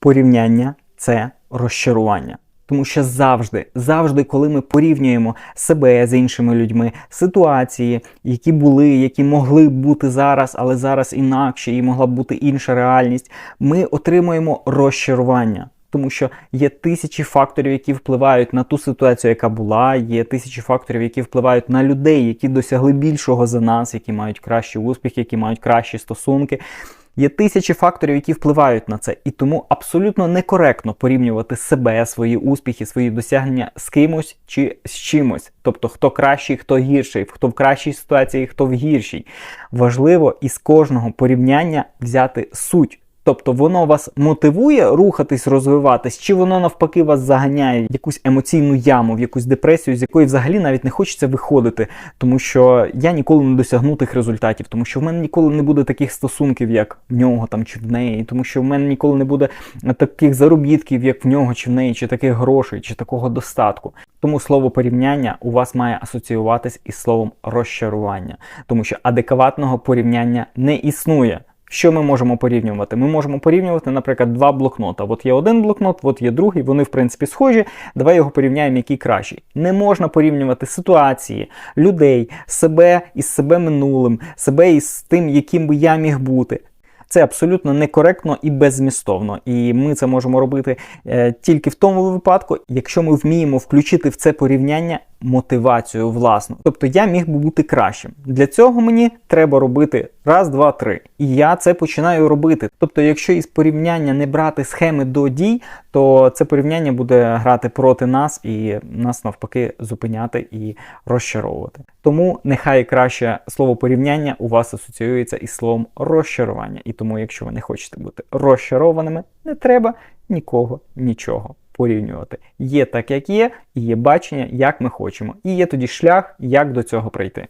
порівняння це розчарування. Тому що завжди, завжди, коли ми порівнюємо себе з іншими людьми, ситуації, які були, які могли б бути зараз, але зараз інакше, і могла б бути інша реальність, ми отримуємо розчарування. Тому що є тисячі факторів, які впливають на ту ситуацію, яка була, є тисячі факторів, які впливають на людей, які досягли більшого за нас, які мають кращі успіхи, які мають кращі стосунки. Є тисячі факторів, які впливають на це, і тому абсолютно некоректно порівнювати себе, свої успіхи, свої досягнення з кимось чи з чимось. Тобто, хто кращий, хто гірший, хто в кращій ситуації, хто в гіршій. Важливо із кожного порівняння взяти суть. Тобто воно вас мотивує рухатись, розвиватись, чи воно навпаки вас заганяє в якусь емоційну яму, в якусь депресію, з якої взагалі навіть не хочеться виходити, тому що я ніколи не досягну тих результатів, тому що в мене ніколи не буде таких стосунків, як в нього там чи в неї, тому що в мене ніколи не буде таких заробітків, як в нього чи в неї, чи таких грошей, чи такого достатку. Тому слово порівняння у вас має асоціюватись із словом розчарування, тому що адекватного порівняння не існує. Що ми можемо порівнювати? Ми можемо порівнювати, наприклад, два блокнота. От є один блокнот, от є другий, вони в принципі схожі. Давай його порівняємо, який кращий. Не можна порівнювати ситуації, людей, себе із себе минулим, себе із тим, яким би я міг бути. Це абсолютно некоректно і беззмістовно. І ми це можемо робити е, тільки в тому випадку, якщо ми вміємо включити в це порівняння мотивацію власну. Тобто я міг би бути кращим. Для цього мені треба робити раз, два, три. І я це починаю робити. Тобто, якщо із порівняння не брати схеми до дій, то це порівняння буде грати проти нас і нас навпаки зупиняти і розчаровувати. Тому нехай краще слово порівняння у вас асоціюється із словом розчарування. І тому, якщо ви не хочете бути розчарованими, не треба нікого нічого порівнювати. Є так, як є, і є бачення, як ми хочемо. І є тоді шлях, як до цього прийти.